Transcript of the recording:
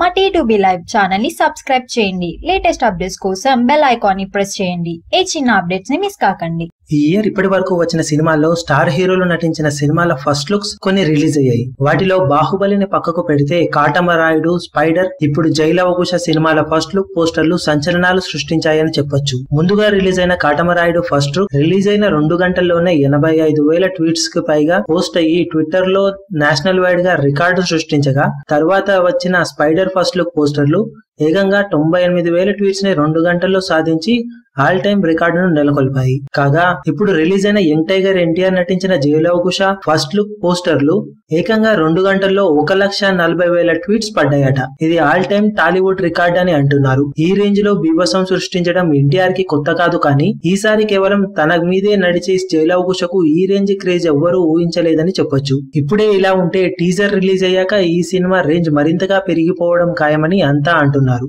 మా T to live ఛానల్ని subscribe చేయండి. లేటెస్ట్ అప్డేట్స్ కోసం బెల్ ఐకాన్ని ప్రెస్ చేయండి. ఏ చిన్న అప్డేట్స్ని మిస్ కాకండి. ఈ ఇయర్ ఇప్పటి వరకు వచ్చిన సినిమాల్లో స్టార్ హీరోలు నటించిన సినిమాల ఫస్ట్ లుక్స్ కొన్ని రిలీజ్ అయ్యాయి. వాటిలో బాహుబలిని పక్కకు పెడితే కాటమరాయుడు స్పైడర్ ఇప్పుడు జైలవకుశ సినిమాల ఫస్ట్ లుక్ పోస్టర్లు సంచలనాలు సృష్టించాయని చెప్పొచ్చు. ముందుగా రిలీజ్ అయిన కాటమరాయుడు ఫస్ట్ లుక్ రిలీజ్ అయిన రెండు గంటల్లోనే ఎనభై ఐదు వేల ట్వీట్స్కి పైగా పోస్ట్ అయ్యి ట్విట్టర్లో నేషనల్ వైడ్గా రికార్డు సృష్టించగా తర్వాత వచ్చిన స్పైడర్ ఫస్ట్ లుక్ పోస్టర్లు ఏకంగా తొంభై ఎనిమిది వేల ట్వీట్స్ని రెండు గంటల్లో సాధించి ఆల్ టైమ్ రికార్డును నెలకొల్పాయి. కాగా ఇప్పుడు రిలీజ్ అయిన యంగ్ టైగర్ ఎన్టీఆర్ నటించిన జయలవకుశ ఫస్ట్ లుక్ పోస్టర్లు ఏకంగా రెండు గంటల్లో ఒక లక్ష నలభై వేల ట్వీట్స్ పడ్డాయట. ఇది ఆల్ టైమ్ టాలీవుడ్ రికార్డ్ అని అంటున్నారు. ఈ రేంజ్లో బీభత్సం సృష్టించడం ఎన్టీఆర్కి కొత్త కాదు కానీ ఈసారి కేవలం తన మీదే నడిచే జయలవకుశకు ఈ రేంజ్ క్రేజ్ ఎవ్వరూ ఊహించలేదని చెప్పొచ్చు. ఇప్పుడే ఇలా ఉంటే టీజర్ రిలీజ్ అయ్యాక ఈ సినిమా రేంజ్ మరింతగా పెరిగిపోవడం ఖాయమని అంతా అంటున్నారు.